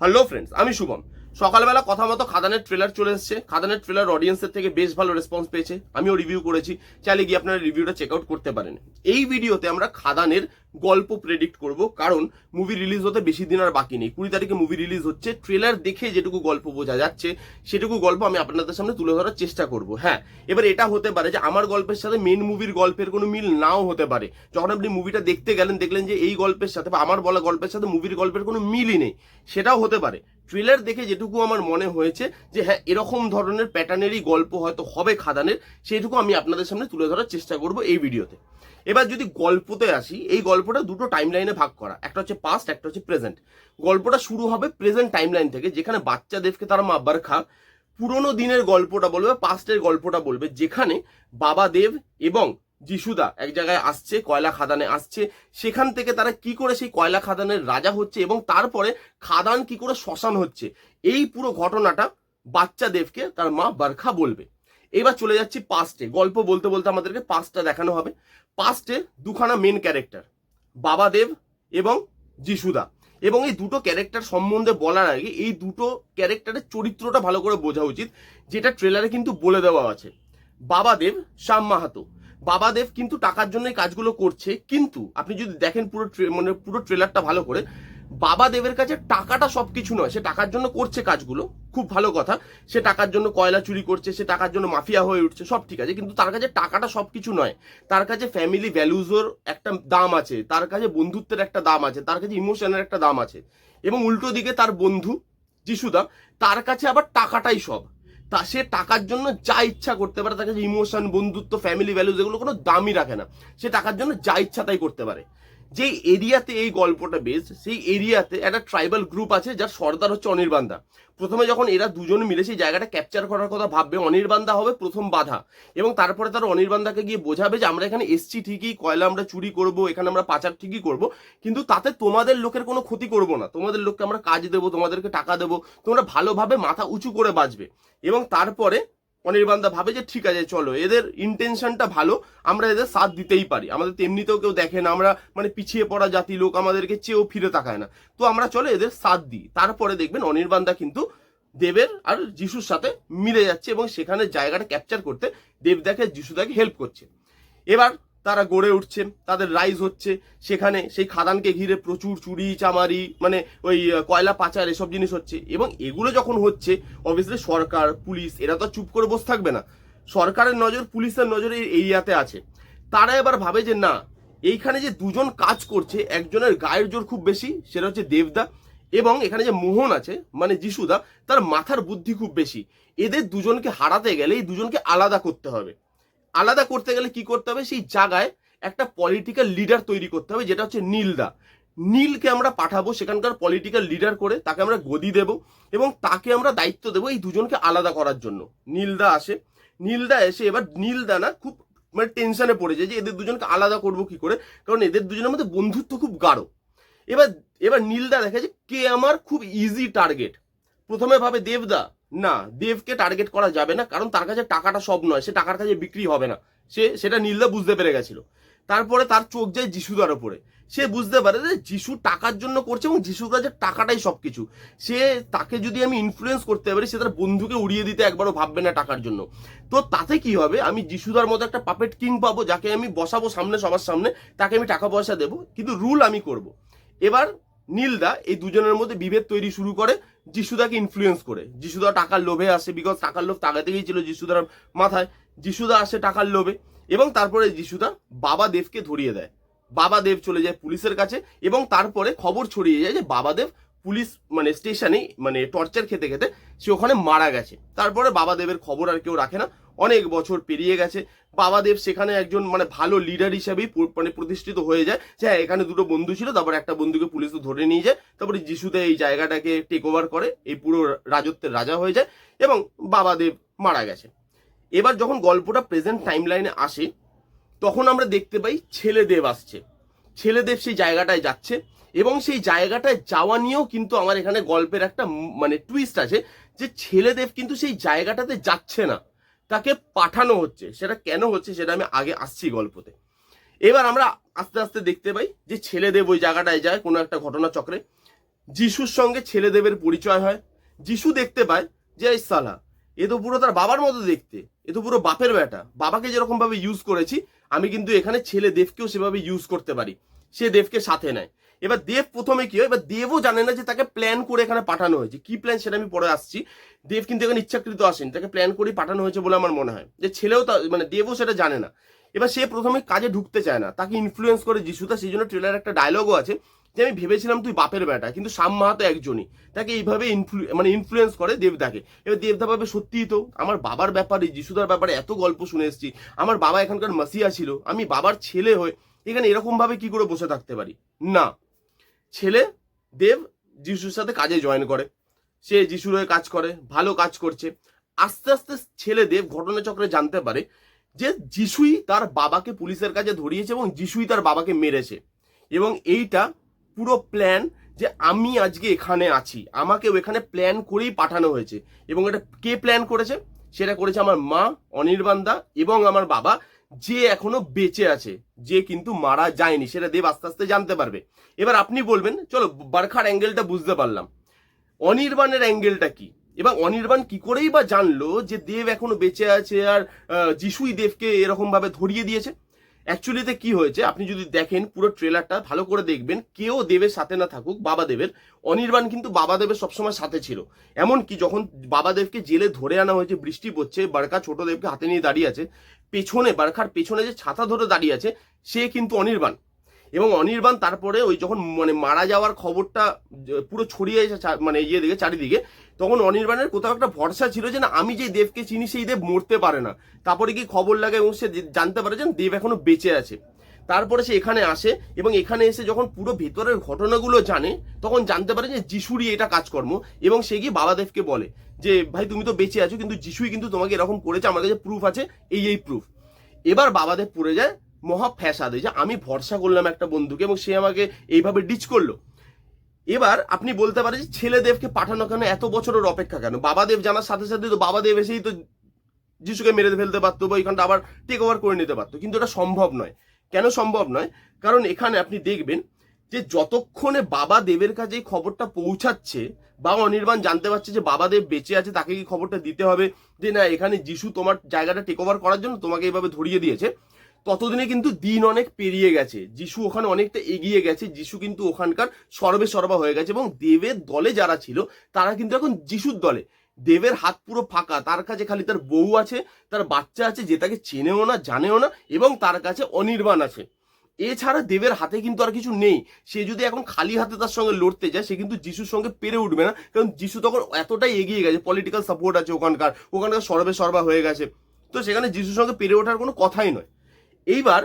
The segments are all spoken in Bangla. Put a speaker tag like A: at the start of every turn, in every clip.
A: হ্যালো ফ্রেন্ডস আমি শুভম। সকালবেলা কথা মতো খাদানের ট্রেলার চলে এসেছে। খাদানের ট্রেলার অডিয়েন্সের থেকে বেশ ভালো রেসপন্স পেয়েছে। আমিও রিভিউ করেছি। চাইলে গিয়ে আপনারা রিভিউটা চেক আউট করতে পারেন। এই ভিডিওতে আমরা খাদানের গল্প প্রেডিক্ট করব। কারণ মুভি রিলিজ হতে বেশি দিন আর বাকি নেই। কুড়ি তারিখে মুভি রিলিজ হচ্ছে। ট্রেলার দেখে যেটুকু গল্প বোঝা যাচ্ছে, সেটুকু গল্প আমি আপনাদের সামনে তুলে ধরার চেষ্টা করব। হ্যাঁ এবার এটা হতে পারে যে আমার গল্পের সাথে মেন মুভির গল্পের কোনো মিল নাও হতে পারে। যখন আপনি মুভিটা দেখতে গেলেন, দেখলেন যে এই গল্পের সাথে বা আমার বলা গল্পের সাথে মুভির গল্পের কোনো মিলই নেই। সেটাও হতে পারে। ট্রেলার দেখে যেটুকু আমার মনে হয়েছে যে হ্যাঁ এরকম ধরনের প্যাটার্নেরই গল্প হয়তো হবে খাদানের সেইটুকু আমি আপনাদের সামনে তুলে ধরার চেষ্টা করব এই ভিডিওতে। এবার যদি গল্পতে আসি, এই গল্পটা দুটো টাইম লাইনে ভাগ করা। একটা হচ্ছে পাস্ট একটা হচ্ছে প্রেজেন্ট গল্পটা শুরু হবে প্রেজেন্ট টাইম লাইন থেকে, যেখানে বাচ্চা দেবকে তার মা বারখা পুরোনো দিনের গল্পটা বলবে পাস্টের গল্পটা বলবে, যেখানে বাবা দেব এবং যিশুদা এক জায়গায় আসছে, কয়লা খাদানে আসছে। সেখান থেকে তারা কি করে সেই কয়লা খাদানের রাজা হচ্ছে এবং তারপরে খাদান কি করে শ্মশান হচ্ছে? এই পুরো ঘটনাটা বাচ্চা দেবকে তার মা বারখা বলবে। এবার চলে যাচ্ছি পাস্টে গল্প বলতে বলতে আমাদেরকে পাস্টটা দেখানো হবে। পাস্টে দুখানা মেন ক্যারেক্টার বাবা দেব এবং যিশুদা। এবং এই দুটো ক্যারেক্টার সম্বন্ধে বলার আগে এই দুটো ক্যারেক্টারের চরিত্রটা ভালো করে বোঝা উচিত, যেটা ট্রেলারে কিন্তু বলে দেওয়া আছে। বাবা দেব, শ্যাম মাহাতো। বাবা দেব কিন্তু টাকার জন্য এই কাজগুলো করছে, কিন্তু আপনি যদি দেখেন পুরো মানে পুরো ট্রেলারটা ভালো করে বাবা দেবের কাছে টাকাটা সব কিছু নয়, সে টাকার জন্য করছে কাজগুলো, খুব ভালো কথা, সে টাকার জন্য কয়লা চুরি করছে, সে টাকার জন্য মাফিয়া হয়ে উঠছে, সব ঠিক আছে, কিন্তু তার কাছে টাকাটা সব কিছু নয়, তার কাছে ফ্যামিলি ভ্যালুজের একটা দাম আছে, তার কাছে বন্ধুত্বের একটা দাম আছে, তার কাছে ইমোশনের একটা দাম আছে, এবং উল্টো দিকে তার বন্ধু, যিশুদা, তার কাছে আবার টাকাটাই সব। তা সে টাকার জন্য যা ইচ্ছা করতে পারে, তার কাছে ইমোশন বন্ধুত্ব ফ্যামিলি ভ্যালুজ এগুলো কোনো দামই রাখে না। সে টাকার জন্য যা ইচ্ছা তাই করতে পারে। যেই এরিয়াতে এই গল্পটা বেস সেই এরিয়াতে একটা ট্রাইবাল গ্রুপ আছে যার সর্দার হচ্ছে অনির্বান্দা প্রথমে যখন এরা দুজন মিলে সেই জায়গাটা ক্যাপচার করার কথা ভাববে অনির্বান্দা হবে প্রথম বাধা। এবং তারপরে তারা অনির্বান্দাকে গিয়ে বোঝাবে যে আমরা এখানে এসছি ঠিকই, কয়লা আমরা চুরি করব, এখানে আমরা পাচার ঠিকই করব, কিন্তু তাতে তোমাদের লোকের কোনো ক্ষতি করব না। তোমাদের লোককে আমরা কাজ দেবো, তোমাদেরকে টাকা দেবো, তোমরা ভালোভাবে মাথা উঁচু করে বাঁচবে। এবং তারপরে অনির্বান্দা ভাবে যে ঠিক আছে, চলো, এদের ইন্টেনশনটা ভালো, আমরা এদের সাথ দিতেই পারি। আমাদের তেমনিতেও কেউ দেখে না, আমরা মানে পিছিয়ে পড়া জাতি লোক, আমাদেরকে চেয়েও ফিরে তাকায় না। তো আমরা চলো এদের সাথ দিই। তারপরে দেখবেন অনির্বান্দা কিন্তু দেবের আর যিশুর সাথে মিলে যাচ্ছে এবং সেখানে জায়গাটা ক্যাপচার করতে দেব দেখে দেবদাকে, যিশুদাকে হেল্প করছে। এবার তারা গড়ে উঠছে তাদের রাইজ হচ্ছে। সেখানে সেই খাদানকে ঘিরে প্রচুর চুরি, চামারি মানে ওই কয়লা পাচার এসব জিনিস হচ্ছে। এবং এগুলো যখন হচ্ছে অবভিয়াসলি সরকার, পুলিশ, এরা তো চুপ করে বসে থাকবে না। সরকারের নজর, পুলিশের নজর এই এরিয়াতে আছে। তারা এবার ভাবে যে না, এইখানে যে দুজন কাজ করছে, একজনের গায়ের জোর খুব বেশি, সেটা হচ্ছে দেবদা এবং এখানে যে মোহন আছে মানে যিশুদা, তার মাথার বুদ্ধি খুব বেশি। এদের দুজনকে হারাতে গেলে এই দুজনকে আলাদা করতে হবে। আলাদা করতে গেলে কি করতে হবে? সেই জায়গায় একটা পলিটিক্যাল লিডার তৈরি করতে হবে, যেটা হচ্ছে নীলদা নীলকে আমরা পাঠাবো, সেখানকার পলিটিক্যাল লিডার করে তাকে আমরা গদি দেব এবং তাকে আমরা দায়িত্ব দেবো এই দুজনকে আলাদা করার জন্য। নীলদা আসে। নীলদা এসে এবার নীলদা না খুব মানে টেনশনে পড়ে যায় যে এদের দুজনকে আলাদা করব কি করে? কারণ এদের দুজনের মধ্যে বন্ধুত্ব খুব গাঢ়। এবার এবার নীলদা দেখে যে কে আমার খুব ইজি টার্গেট প্রথমে ভাবে দেবদা না দেবকে টার্গেট করা যাবে না, কারণ তার কাছে টাকাটা সব নয়, সে টাকার কাছে বিক্রি হবে না। সে, সেটা নীলদা বুঝতে পেরে গেছিল। তারপরে তার চোখ যায় যিশুদার ওপরে। সে বুঝতে পারে যে যিশু টাকার জন্য করছে এবং যিশুর কাছে টাকাটাই সব কিছু সে তাকে যদি আমি ইনফ্লুয়েন্স করতে পারি, সে তার বন্ধুকে উড়িয়ে দিতে একবারও ভাববে না টাকার জন্য। তো তাতে কি হবে? আমি যিশুদার মতো একটা পাপেট কিং পাবো, যাকে আমি বসাবো সামনে, সবার সামনে, তাকে আমি টাকা পয়সা দেবো, কিন্তু রুল আমি করব। এবার নীলদা এই দুজনের মধ্যে বিভেদ তৈরি শুরু করে যিশুদাকে ইনফ্লুয়েন্স করে। যিশুদা টাকার লোভে আসে বিকজ টাকার লোভ তাকে থেকেই ছিল যিশুদার মাথায়। যিশুদা আসে টাকার লোভে এবং তারপরে যিশুদা বাবা দেবকে ধরিয়ে দেয়। বাবা দেব চলে যায় পুলিশের কাছে এবং তারপরে খবর ছড়িয়ে যায় যে বাবা দেব পুলিশ মানে স্টেশনে মানে টর্চার খেতে খেতে সে ওখানে মারা গেছে। তারপরে বাবা দেবের খবর আর কেউ রাখে না। অনেক বছর পেরিয়ে গেছে। বাবা দেব সেখানে একজন মানে ভালো লিডার হিসাবেই মানে প্রতিষ্ঠিত হয়ে যায়। যে হ্যাঁ এখানে দুটো বন্ধু ছিল, তারপর একটা বন্ধুকে পুলিশ ধরে নিয়ে যায়। তারপরে যিশুতে এই জায়গাটাকে টেক ওভার করে, এই পুরো রাজত্বের রাজা হয়ে যায় এবং বাবা দেব মারা গেছে। এবার যখন গল্পটা প্রেজেন্ট টাইম লাইনে আসে, তখন আমরা দেখতে পাই ছেলে দেব আসছে। ছেলে দেব সেই জায়গাটায় যাচ্ছে। এবং সেই জায়গাটায় যাওয়া নিয়েও কিন্তু আমার এখানে গল্পের একটা মানে টুইস্ট আছে যে ছেলেদেব কিন্তু সেই জায়গাটাতে যাচ্ছে না। তাকে পাঠানো হচ্ছে। সেটা কেন হচ্ছে সেটা আমি আগে আসছি গল্পতে। এবার আমরা আস্তে আস্তে দেখতে পাই যে ছেলেদেব ওই জায়গাটায় যায় কোনো একটা ঘটনা চক্রে। যিশুর সঙ্গে ছেলেদেবের পরিচয় হয়। যিশু দেখতে পায় যে সালা, এ তো পুরো তার বাবার মতো দেখতে। এ তো পুরো বাপের বেটা। বাবাকে যেরকম ভাবে ইউজ করেছি, আমি কিন্তু এখানে ছেলে দেবকেও সেভাবে ইউজ করতে পারি। সে দেবকে সাথে নেয়। এবার দেব প্রথমে কি হয়? এবার দেবও জানে না যে তাকে প্ল্যান করে এখানে পাঠানো হয়েছে। কি প্ল্যান সেটা আমি পরে আসছি। দেব কিন্তু এখানে ইচ্ছাকৃত আসেনি। তাকে প্ল্যান করেই পাঠানো হয়েছে বলে আমার মনে হয়। যে ছেলেও তা মানে দেবও সেটা জানে না। এবার সে প্রথমে কাজে ঢুকতে চায় না। তাকে ইনফ্লুয়েন্স করে যিশুতা সেই জন্য ট্রেলার একটা ডায়লগও আছে যে আমি ভেবেছিলাম তুই বাপের বেটা, কিন্তু শ্যাম মাহাতো একজনই। তাকে এইভাবে ইনফ্লু মানে ইনফ্লুয়েন্স করে দেবদাকে এবার দেবদা ভাবে, সত্যিই তো, আমার বাবার ব্যাপারে, যিশুদার ব্যাপারে এত গল্প শুনে এসেছি। আমার বাবা এখানকার মাসিয়া ছিল। আমি বাবার ছেলে হয়ে এখানে এরকম ভাবে কি করে বসে থাকতে পারি? না। ছেলে দেব যিশুর সাথে কাজে জয়েন করে। সে যিশুর হয়ে কাজ করে, ভালো কাজ করছে। আস্তে আস্তে ছেলে দেব ঘটনাচক্রে জানতে পারে যে যিশুই তার বাবাকে পুলিশের কাছে ধরিয়েছে এবং যিশুই তার বাবাকে মেরেছে। এবং এইটা পুরো প্ল্যান যে আমি আজকে এখানে আছি, আমাকেও এখানে প্ল্যান করেই পাঠানো হয়েছে। এবং এটা কে প্ল্যান করেছে? সেটা করেছে আমার মা অনির্বাণদা এবং আমার বাবা যে এখনও বেঁচে আছে, যে কিন্তু মারা যায়নি, সেটা দেব আস্তে আস্তে জানতে পারবে। এবার আপনি বলবেন, চলো বারখার অ্যাঙ্গেলটা বুঝতে পারলাম। অনির্বাণের অ্যাঙ্গেলটা কি? এবং অনির্বাণ কি করেই বা জানলো যে দেব এখনও বেঁচে আছে আর যিশুই দেবকে এরকম ভাবে ধরিয়ে দিয়েছে? অ্যাকচুয়ালিতে কি হয়েছে, আপনি যদি দেখেন পুরো ট্রেলারটা ভালো করে দেখবেন, কেউ দেবের সাথে না থাকুক, বাবা দেবের, অনির্বাণ কিন্তু বাবা দেবের সবসময় সাথে ছিল। এমন কি যখন বাবা দেবকে জেলে ধরে আনা হয়েছে, বৃষ্টি পড়ছে, বারকা ছোট দেবকে হাতে নিয়ে দাঁড়িয়ে আছে, পেছনে বারখার পেছনে যে ছাতা ধরে দাঁড়িয়ে আছে, সে কিন্তু অনির্বাণ। এবং অনির্বাণ তারপরে ওই যখন মানে মারা যাওয়ার খবরটা পুরো ছড়িয়ে মানে ইয়ে দিকে, চারিদিকে, তখন অনির্বাণের কোথাও একটা ভরসা ছিল যে না, আমি যে দেবকে চিনি সেই দেব মরতে পারে না। তারপরে কি খবর লাগে এবং সে জানতে পারে যে দেব এখনও বেঁচে আছে। তারপরে সে এখানে আসে এবং এখানে এসে যখন পুরো ভেতরের ঘটনাগুলো জানে, তখন জানতে পারে যে যিশুরই এটা কাজকর্ম এবং সে গিয়ে বাবাদেবকে বলে যে, ভাই, তুমি তো বেঁচে আছো, কিন্তু যিশুই কিন্তু তোমাকে এরকম করেছে, আমার কাছে প্রুফ আছে, এই এই প্রুফ এবার বাবাদেব পড়ে যায় মহা ফ্যাসাদে যে আমি ভরসা করলাম একটা বন্ধুকে এবং সে আমাকে এইভাবে ডিচ করল। এবার আপনি বলতে পারেন যে ছেলেদেবকে পাঠানো কেন, এত বছরের অপেক্ষা কেন? বাবাদেব জানার সাথে সাথে তো বাবাদেব এসেই তো যিশুকে মেরে ফেলতে পারতো বা ওইখানটা আবার টেক ওভার করে নিতে পারতো। কিন্তু এটা সম্ভব নয়। কেন সম্ভব নয়? কারণ এখানে আপনি দেখবেন যে যতক্ষণে বাবা দেবের কাছে এই খবরটা পৌঁছাচ্ছে বা অনির্বাণ জানতে পারছে যে বাবা দেব বেঁচে আছে, তাকে কি খবরটা দিতে হবে যে না, এখানে যিশু তোমার জায়গাটা টেক ওভার করার জন্য তোমাকে এইভাবে ধরিয়ে দিয়েছে ততদিনে কিন্তু দিন অনেক পেরিয়ে গেছে। যিশু ওখানে অনেকটা এগিয়ে গেছে। যিশু কিন্তু ওখানকার সর্বে সর্বা হয়ে গেছে এবং দেবের দলে যারা ছিল, তারা কিন্তু এখন যিশুর দলে। দেবের হাত পুরো ফাঁকা। তার কাছে খালি তার বউ আছে, তার বাচ্চা আছে, যে তাকে চেনেও না, জানেও না, এবং তার কাছে অনির্বাণ আছে। এছাড়া দেবের হাতে কিন্তু আর কিছু নেই। সে যদি এখন খালি হাতে তার সঙ্গে লড়তে যায়, সে কিন্তু যিশুর সঙ্গে পেরে উঠবে না। কারণ যিশু তখন এতটাই এগিয়ে গেছে পলিটিক্যাল সাপোর্ট আছে ওখানকার। ওখানকার সর্বে সর্বা হয়ে গেছে। তো সেখানে যিশুর সঙ্গে পেরে ওঠার কোনো কথাই নয়। এইবার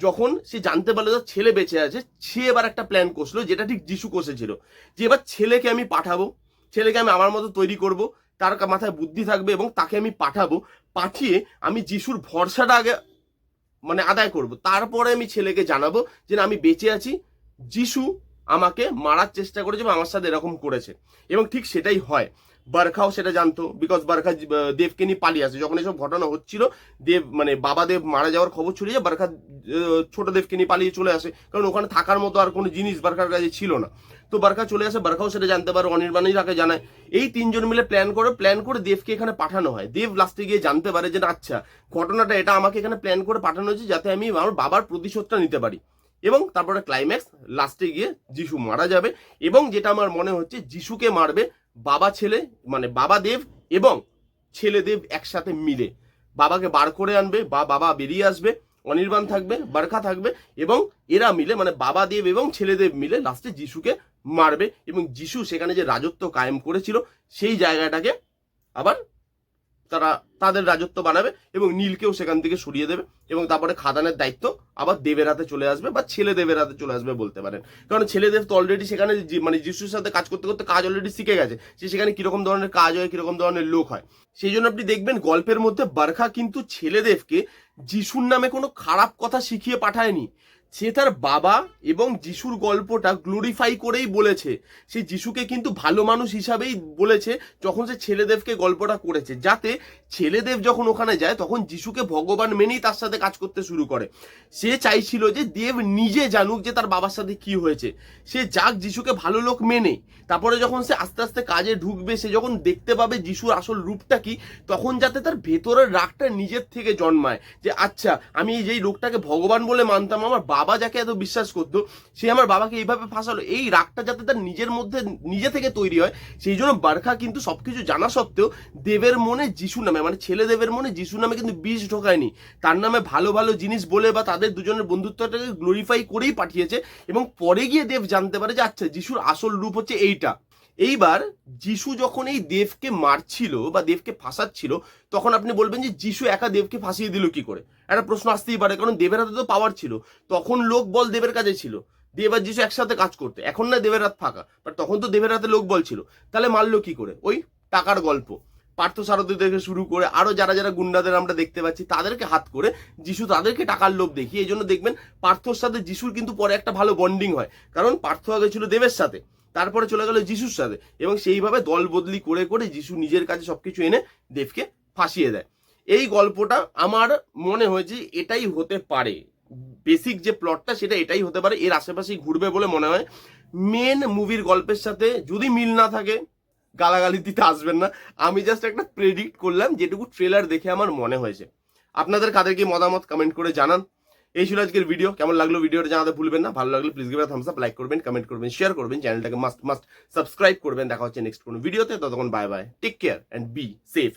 A: যখন সে জানতে পারল তার ছেলে বেঁচে আছে, সে এবার একটা প্ল্যান করছিল যেটা ঠিক যিশু কষেছিল। যে এবার ছেলেকে আমি পাঠাবো, ছেলেকে আমি আমার মতো তৈরি করব, তার মাথায় বুদ্ধি থাকবে এবং তাকে আমি পাঠাবো, পাঠিয়ে আমি যিশুর ভরসাটা আগে মানে আদায় করব। তারপরে আমি ছেলেকে জানাব যে না, আমি বেঁচে আছি, যিশু আমাকে মারার চেষ্টা করেছে বা আমার সাথে এরকম করেছে। এবং ঠিক সেটাই হয়। বারখাও সেটা জানতো বিকজ বারখা দেবকে নিয়ে পালিয়ে আসে। যখন এসব ঘটনা হচ্ছিল, দেব মানে বাবা দেব মারা যাওয়ার খবর ছড়িয়ে যায়, বারখা ছোট দেবকে নিয়ে পালিয়ে চলে আসে। কারণ ওখানে থাকার মতো আর কোনো জিনিস বারখার কাছে ছিল না। তো বারখা চলে আসে, বারখাও সেটা জানতে পারে অনির্বাণই তাকে জানায়। এই তিনজন মিলে প্ল্যান করে প্ল্যান করে দেবকে এখানে পাঠানো হয়। দেব লাস্টে গিয়ে জানতে পারে যে আচ্ছা ঘটনাটা এটা আমাকে এখানে প্ল্যান করে পাঠানো হয়েছে যাতে আমি আমার বাবার প্রতিশোধটা নিতে পারি। এবং তারপরে ক্লাইম্যাক্স লাস্টে গিয়ে যিশু মারা যাবে এবং যেটা আমার মনে হচ্ছে, যিশুকে মারবে বাবা ছেলে মানে বাবা দেব এবং ছেলে দেব একসাথে মিলে। বাবাকে বার করে আনবে বা বাবা বেরিয়ে আসবে, অনির্বাণ থাকবে বারখা থাকবে এবং এরা মিলে মানে বাবা দেব এবং ছেলেদেব মিলে লাস্টে যিশুকে মারবে এবং যিশু সেখানে যে রাজত্ব কায়েম করেছিল, সেই জায়গাটাকে আবার তারা তাদের রাজত্ব বানাবে এবং নীলকেও সেখান থেকে সরিয়ে দেবে এবং তারপরে খাদানের দায়িত্ব আবার দেবের হাতে চলে আসবে বা ছেলে দেবের হাতে চলে আসবে বলতে পারেন। কারণ ছেলেদেব তো অলরেডি সেখানে মানে যিশুর সাথে কাজ করতে করতে কাজ অলরেডি শিখে গেছে। সে সেখানে কীরকম ধরনের কাজ হয়, কীরকম ধরনের লোক হয়। সেই জন্য আপনি দেখবেন গল্পের মধ্যে বারখা কিন্তু ছেলেদেবকে যিশুর নামে কোনো খারাপ কথা শিখিয়ে পাঠায়নি। সে তার বাবা এবং যিশুর গল্পটা গ্লোরিফাই করেই বলেছে। সে যিশুকে কিন্তু ভালো মানুষ হিসাবেই বলেছে, যখন সে ছেলেদেবকে গল্পটা করেছে, যাতে ছেলেদেব যখন ওখানে যায়, তখন যিশুকে ভগবান মেনেই তার সাথে কাজ করতে শুরু করে। সে চাইছিল যে দেব নিজে জানুক যে তার বাবার সাথে কি হয়েছে। সে যাক, যিশুকে ভালো লোক মেনে। তারপরে যখন সে আস্তে আস্তে কাজে ঢুকবে, সে যখন দেখতে পাবে যিশুর আসল রূপটা কি, তখন যাতে তার ভেতরের রাগটা নিজের থেকে জন্মায় যে আচ্ছা আমি যেই লোকটাকে ভগবান বলে মানতাম, আমার বাবা যাকে এত বিশ্বাস করতো, সে আমার বাবাকে এইভাবে ফাঁসালো। এই রাগটা যাতে তার নিজের মধ্যে, নিজে থেকে তৈরি হয়, সেই জন্য বারখা কিন্তু সবকিছু জানা সত্ত্বেও দেবের মনে যিশু নামে মানে ছেলে দেবের মনে যিশু নামে কিন্তু বীজ ঢোকায়নি। তার নামে ভালো ভালো জিনিস বলে বা তাদের দুজনের বন্ধুত্বটাকে গ্লোরিফাই করেই পাঠিয়েছে এবং পরে গিয়ে দেব জানতে পারে যে আচ্ছা যিশুর আসল রূপ হচ্ছে এইটা। এইবার যিশু যখন এই দেবকে মারছিল বা দেবকে ফাঁসাচ্ছিল, তখন আপনি বলবেন যে, যিশু একা দেবকে ফাঁসিয়ে দিল কি করে? একটা প্রশ্ন আসতেই পারে, কারণ দেবের হাতে তো পাওয়ার ছিল। তখন লোক বল দেবের কাছে ছিল। দেব আর যিশু একসাথে কাজ করতে। এখন না দেবের হাত ফাঁকা বাট তখন তো দেবের হাতে লোক বল ছিল। তাহলে মারলো কি করে? ওই টাকার গল্প। পার্থ সারথী থেকে শুরু করে আরও যারা যারা গুন্ডাদের আমরা দেখতে পাচ্ছি, তাদেরকে হাত করে যিশু তাদেরকে টাকার লোভ দেখিয়ে, এই জন্য দেখবেন পার্থর সাথে যিশুর কিন্তু পরে একটা ভালো বন্ডিং হয়। কারণ পার্থ আগে ছিল দেবের সাথে, তারপরে চলে গেল যিশুর সাথে এবং সেইভাবে দল বদলি করে করে যিশু নিজের কাছে সবকিছু এনে দেবকে ফাঁসিয়ে দেয়। এই গল্পটা আমার মনে হয়েছে এটাই হতে পারে। বেসিক যে প্লটটা সেটা এটাই হতে পারে, এর আশেপাশেই ঘুরবে বলে মনে হয়। মেন মুভির গল্পের সাথে যদি মিল না থাকে গালাগালি দিতে আসবেন না। আমি জাস্ট একটা প্রেডিক্ট করলাম, যেটুকু ট্রেলার দেখে আমার মনে হয়েছে। আপনাদের কাদেরকে মতামত কমেন্ট করে জানান। এই ছিল আজকের ভিডিও কেমন লাগল ভিডিওটা জানাতে ভুলবেন না। ভালো লাগলে please give thumbs up like করবেন কমেন্ট করবেন শেয়ার করবেন চ্যানেলটাকে মাস্ট মাস্ট সাবস্ক্রাইব করবেন। দেখা হচ্ছে নেক্সট কোনো ভিডিওতে ততক্ষণ bye bye take care and be safe